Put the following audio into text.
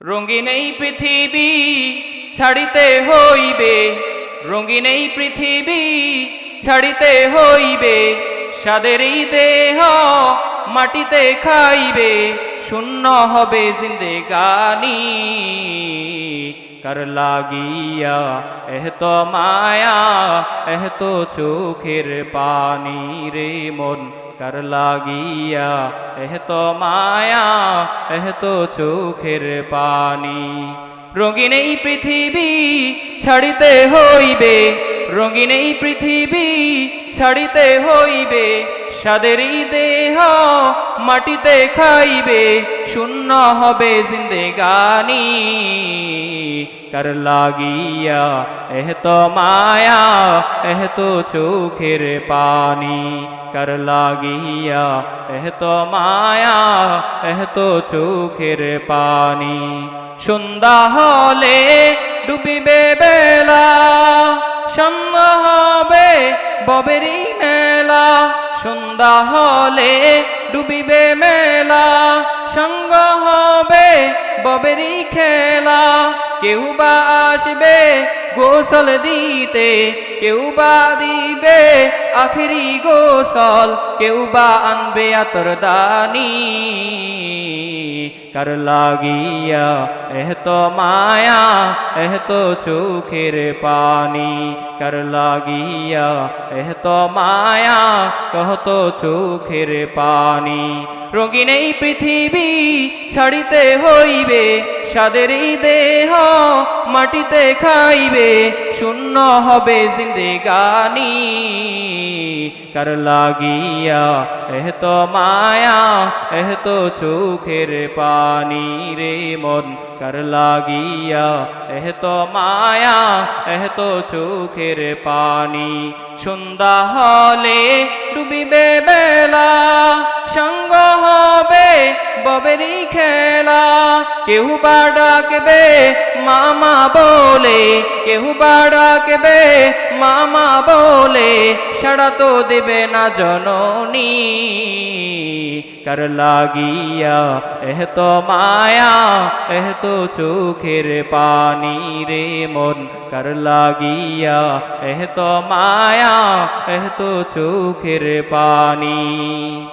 রঙিন এই পৃথিবী ছাড়িতে হইবে রঙিন এই পৃথিবী ছাড়িতে হইবে সাদের এই দেহ মাটিতে খাইবে, শূন্য হবে জিন্দেগানি। কর লাগিয়া এহ তো মায়া এহ তো চোখের পানি রে মন কর লাগিয়া এহ তো মায়া এহ তো চোখের পানি রঙিন এই পৃথিবী ছাড়িতে হইবে রঙিন এই পৃথিবী ছাড়িতে হইবে সাদেরই দেহ মাটিতে খাইবে, শূন্য হবে জিন্দেগানি। কর লাগিয়া, এহ তো মায়া, এহ তো চোখের পানি। কর লাগিয়া, এহ তো মায়া, এহ তো চোখের পানি। সন্ধ্যা হলে ডুবিবে বেলা সন্ন্য হবে ববেরি সন্ধ্যা হলে ডুবিবে মেলা সঙ্গ হবে ববেরি খেলা। কেউ বা আসবে গোসল দিতে, কেউ বা দিবে আখেরি গোসল, কেউ বা আনবে আতর দানি। কর লাগিয়া, এহ তো মায়া, এহ তো চোখের পানি। কার লাগিয়া, এহ তো মায়া, কহ তো চোখের পানি। রঙিন এই পৃথিবী ছাড়িতে হইবে সাদের দেহ মাটিতে খাইবে, শূন্য হবে জিন্দেগানি। কর লাগিয়া, এহ মায়া, এহ চোখের পানি রে মন। কর লাগিয়া, এহ মায়া, এহ চোখের পানি। সন্ধ্যা হলে ডুবিবে বেলা ববেরি খেলা। কেউ বা ডাকবে, মামা বলে। কেউ বা ডাকবে, মামা বলে। সাড়া তো দেবে না জননী। কর লাগিয়া, এহ তো মায়া, এহ তো চোখের পানি রে মন। কর লাগিয়া, এহ তো মায়া, এহ তো চোখের পানি।